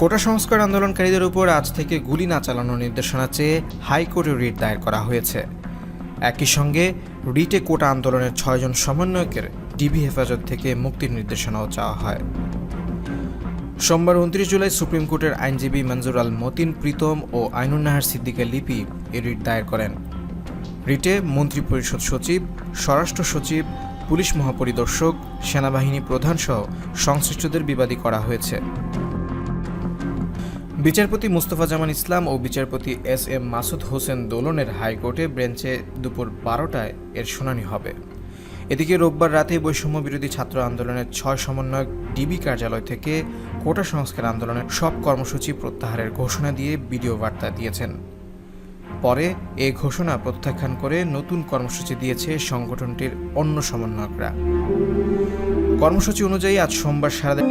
কোটা সংস্কার আন্দোলনকারীদের উপর আজ থেকে গুলি না চালানোর নির্দেশনা চেয়ে হাইকোর্টে রিট দায়ের করা হয়েছে। একই সঙ্গে রিটে কোটা আন্দোলনের ছয়জন সমন্বয়কের ডিবি হেফাজত থেকে মুক্তির নির্দেশনাও চাওয়া হয়। সোমবার উনত্রিশ জুলাই সুপ্রিম কোর্টের আইনজীবী মঞ্জুর আল মতিন, প্রীতম ও আইনুন্নাহার সিদ্দিকের লিপি এ রিট দায়ের করেন। রিটে মন্ত্রিপরিষদ সচিব, স্বরাষ্ট্র সচিব, পুলিশ মহাপরিদর্শক, সেনাবাহিনী প্রধানসহ সংশ্লিষ্টদের বিবাদী করা হয়েছে। বিচারপতি মুস্তফা জামান ইসলাম ও বিচারপতি এস এম মাসুদ হোসেন দোলনের হাইকোর্টে বেঞ্চে দুপুর বারোটায় এর শুনানি হবে। এদিকে রোববার রাতে বৈষম্য বিরোধী ছাত্র আন্দোলনের ছয় সমন্বয়ক ডিবি কার্যালয় থেকে কোটা সংস্কার আন্দোলনের সব কর্মসূচি প্রত্যাহারের ঘোষণা দিয়ে ভিডিও বার্তা দিয়েছেন। পরে এ ঘোষণা প্রত্যাখ্যান করে নতুন কর্মসূচি দিয়েছে সংগঠনটির অন্য সমন্বয়করা। কর্মসূচি অনুযায়ী আজ সোমবার সারাদিন